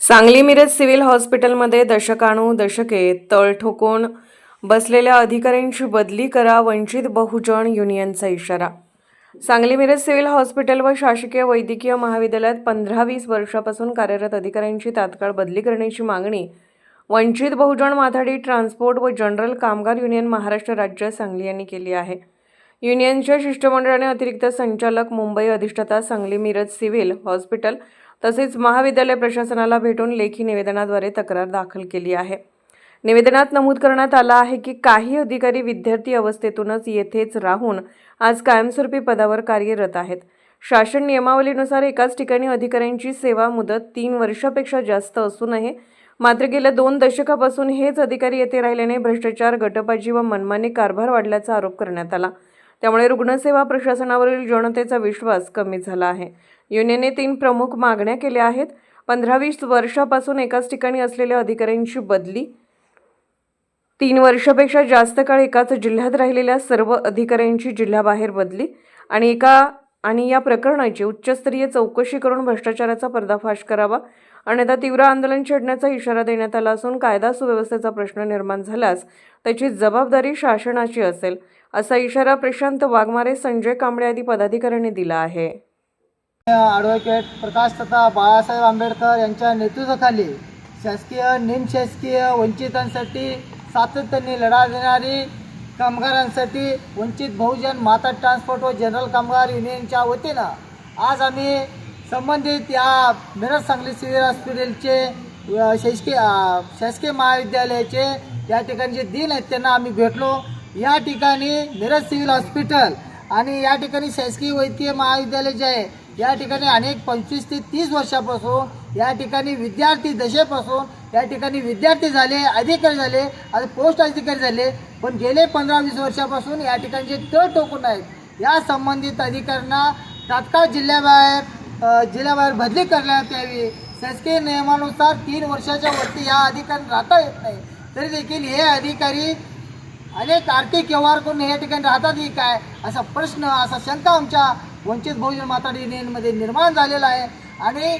Sangli Miraj civil हॉस्पिटलमध्ये दशकानुदशके तळ ठोकून बसलेल्या अधिकाऱ्यांची बदली करा वंचित बहुजन युनियनचा इशारा सांगली मिरज सिव्हिल हॉस्पिटल व शासकीय वैद्यकीय महाविद्यालयात पंधरा वीस वर्षापासून कार्यरत अधिकाऱ्यांची तात्काळ बदली करण्याची मागणी. वंचित बहुजन माथाडी ट्रान्सपोर्ट व जनरल कामगार युनियन महाराष्ट्र राज्य सांगली यांनी केली आहे. युनियनच्या शिष्टमंडळाने अतिरिक्त संचालक मुंबई अधिष्ठाता सांगली मिरज सिव्हिल हॉस्पिटल तसेच महाविद्यालय प्रशासनाला भेटून लेखी निवेदनाद्वारे तक्रार दाखल केली आहे. निवेदनात नमूद करण्यात आलं आहे की काही अधिकारी विद्यार्थी अवस्थेतूनच येथेच राहून आज कायमस्वरूपी पदावर कार्यरत आहेत. शासन नियमावलीनुसार एकाच ठिकाणी अधिकाऱ्यांची सेवा मुदत तीन वर्षापेक्षा जास्त असूनही मात्र गेल्या दोन दशकापासून हेच अधिकारी येथे राहिल्याने भ्रष्टाचार गटबाजी व मनमानी कारभार वाढल्याचा आरोप करण्यात आला. त्यामुळे रुग्णसेवा प्रशासनावरील जनतेचा विश्वास कमी झाला आहे. युनियनने तीन प्रमुख मागण्या केल्या आहेत. पंधरा वीस वर्षापासून एकाच ठिकाणी असलेल्या अधिकाऱ्यांची बदली तीन वर्षापेक्षा जास्त काळ एकाच जिल्ह्यात राहिलेल्या सर्व अधिकाऱ्यांची जिल्ह्याबाहेर बदली आणि एका आणि या प्रकरणाची उच्चस्तरीय चौकशी करून भ्रष्टाचाराचा पर्दाफाश करावा. अन्यथा तीव्र आंदोलन छेडण्याचा इशारा देण्यात आला असून कायदा सुव्यवस्थेचा प्रश्न निर्माण झाल्यास त्याची जबाबदारी शासनाची असेल असा इशारा प्रशांत वाघमारे संजय कांबळे आदी पदाधिकाऱ्यांनी दिला आहे. ॲडव्होकेट प्रकाश तथा बाळासाहेब आंबेडकर यांच्या नेतृत्वाखाली शासकीय निमशासकीय वंचितांसाठी सातत्याने लढा देणारी कामगारांसाठी वंचित बहुजन माता ट्रान्सपोर्ट व जनरल कामगार युनियनच्या वतीनं आज आम्ही संबंधित या मिरज सांगली सिव्हिल हॉस्पिटलचे शासकीय शासकीय महाविद्यालयाचे या ठिकाणी जे दिन आहेत त्यांना आम्ही भेटलो. या ठिकाणी मिरज सिव्हिल हॉस्पिटल आणि या ठिकाणी शासकीय वैद्यकीय महाविद्यालय जे आहे या ठिकाणी अनेक पंचवीस ते तीस वर्षापासून या ठिकाणी विद्यार्थी दशेपासून या ठिकाणी विद्यार्थी झाले अधिकारी झाले आता पोस्ट अधिकारी झाले. पण गेले पंधरा वीस वर्षापासून या ठिकाणचे तळ टोकून आहेत. या संबंधित अधिकाऱ्यांना तात्काळ जिल्ह्याबाहेर जिल्ह्याबाहेर बदली करण्यात यावी. शासकीय नियमानुसार तीन वर्षाच्या वरती या अधिकारी राहता येत नाही. तरी देखील हे अधिकारी अनेक आर्थिक व्यवहार करून या ठिकाणी राहतात की काय? असा प्रश्न असा शंका आमच्या वंचित बहुजन माताडी युनियनमध्ये निर्माण झालेला आहे. आणि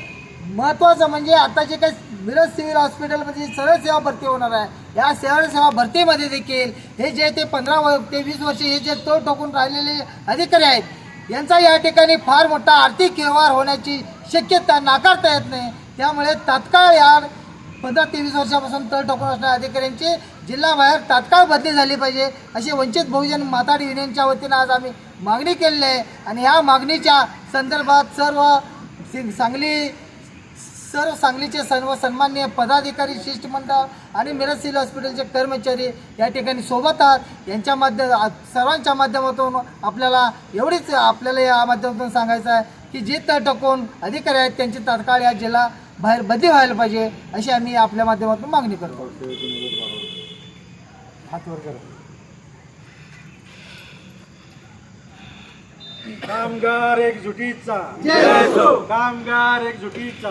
महत्त्वाचं म्हणजे आता जे काही मिरज सिव्हिल हॉस्पिटलमध्ये सरळ सेवा भरती होणार आहे. या सरळ सेवा भरतीमध्ये देखील हे जे ते पंधरा व ते वीस वर्षे हे जे तोड ठोकून राहिलेले अधिकारी आहेत यांचा या ठिकाणी फार मोठा आर्थिक व्यवहार होण्याची शक्यता नाकारता येत नाही. त्यामुळे तात्काळ या पंधरा ते वीस वर्षापासून तळ ठोकून असणाऱ्या अधिकाऱ्यांची जिल्हाबाहेर तात्काळ बदली झाली पाहिजे अशी वंचित बहुजन माताडी युनियनच्या वतीनं आज आम्ही मागणी केलेली आहे. आणि ह्या मागणीच्या संदर्भात सर्व सांगली सर्व सांगलीचे सर्व सन्मान्य पदाधिकारी शिष्टमंडळ आणि मिरज सिव्हिल हॉस्पिटलचे कर्मचारी या ठिकाणी सोबत आहात यांच्या माध्यम सर्वांच्या माध्यमातून आपल्याला एवढीच आपल्याला या माध्यमातून सांगायचं आहे की जे तटकून अधिकारी आहेत त्यांची तात्काळ या जिल्हा बाहेर बदली व्हायला पाहिजे अशी आम्ही आपल्या माध्यमातून मागणी करतो हात वर करा. कामगार एकजुटीचा. कामगार एकजुटीचा.